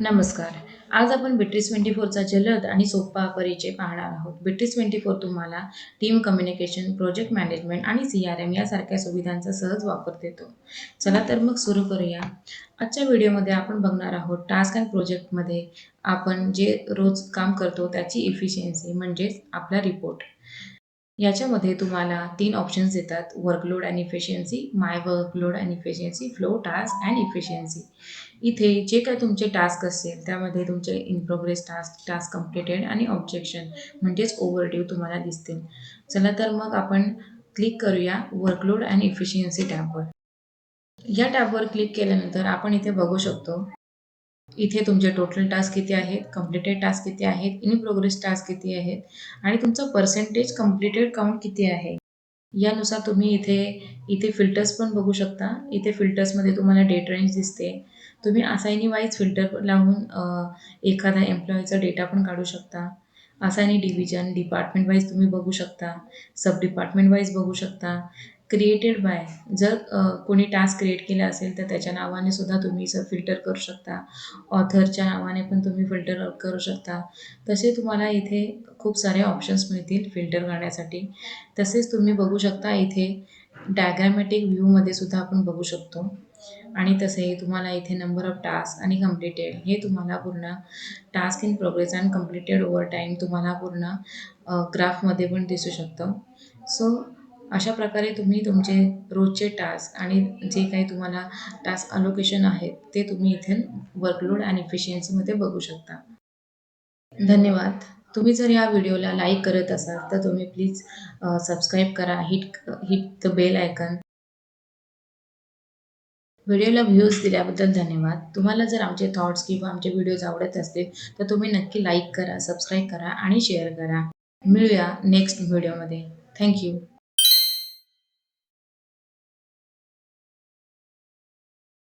नमस्कार. आज आपण बिट्रीस ट्वेंटी फोरचा जलद आणि सोपा परिचय पाहणार आहोत. बिट्रीस ट्वेंटी फोर तुम्हाला टीम कम्युनिकेशन प्रोजेक्ट मॅनेजमेंट आणि सी आर एम यासारख्या सुविधांचा सहज वापर देतो. चला तर मग सुरू करूया. आजच्या व्हिडिओमध्ये आपण बघणार आहोत टास्क अँड प्रोजेक्टमध्ये आपण जे रोज काम करतो त्याची इफिशियन्सी म्हणजेच आपला रिपोर्ट याच्यामध्ये तुम्हाला तीन ऑप्शन्स देतात workload and efficiency my workload and efficiency flow task and efficiency इथे जे काय तुमचे टास्क असेल त्यामध्ये तुमचे in progress task task completed आणि ऑब्जेक्शन म्हणजेच ओव्हरड्यू तुम्हाला दिसतील. चला तर मग आपण क्लिक करूया वर्कलोड अँड इफिशियन्सी टॅबवर या टॅबवर क्लिक केल्यानंतर आपण इथे बघू शकतो इथे तुमचे टोटल टास्क किती आहेत कम्प्लिटेड टास्क किती आहेत इन प्रोग्रेस टास्क किती आहेत आणि तुमचं पर्सेंटेज कम्प्लिटेड काउंट किती आहे? यानुसार तुम्ही इथे इथे फिल्टर्स पण बघू शकता. इथे फिल्टर्समध्ये तुम्हाला डेट रेंज दिसते. तुम्ही असायनी वाईज फिल्टर लावून एखादा एम्प्लॉईचा डेटा पण काढू शकता. असायनी डिव्हिजन डिपार्टमेंट वाईज तुम्ही बघू शकता. सब डिपार्टमेंट वाईज बघू शकता. क्रिएटेड बाय जर कोणी टास्क क्रिएट केला असेल तर त्याच्या नावाने सुद्धा तुम्ही स फिल्टर करू शकता. ऑथरच्या नावाने पण तुम्ही फिल्टर करू शकता. तसे तुम्हाला इथे खूप सारे ऑप्शन्स मिळतील फिल्टर करण्यासाठी. तसेच तुम्ही बघू शकता इथे डायग्रॅमॅटिक व्ह्यूमध्ये सुद्धा आपण बघू शकतो. आणि तसे तुम्हाला इथे नंबर ऑफ टास्क आणि कम्प्लिटेड हे तुम्हाला पूर्ण task in progress and completed over time तुम्हाला पूर्ण ग्राफमध्ये पण दिसू शकतं. सो अशा प्रकारे तुम्ही तुमचे रोजचे टास्क आणि जे काही तुम्हाला टास्क अलोकेशन आहेत ते तुम्ही इथे वर्कलोड आणि इफिशियन्सीमध्ये बघू शकता. धन्यवाद. तुम्ही जर या व्हिडिओला लाईक करत असाल तर तुम्ही प्लीज सबस्क्राईब करा hit hit the bell icon व्हिडिओला व्ह्यूज दिल्याबद्दल धन्यवाद. तुम्हाला जर आमचे थॉट्स किंवा आमचे व्हिडिओज आवडत असतील तर तुम्ही नक्की लाईक करा सबस्क्राईब करा आणि शेअर करा. मिळूया नेक्स्ट व्हिडिओमध्ये थँक्यू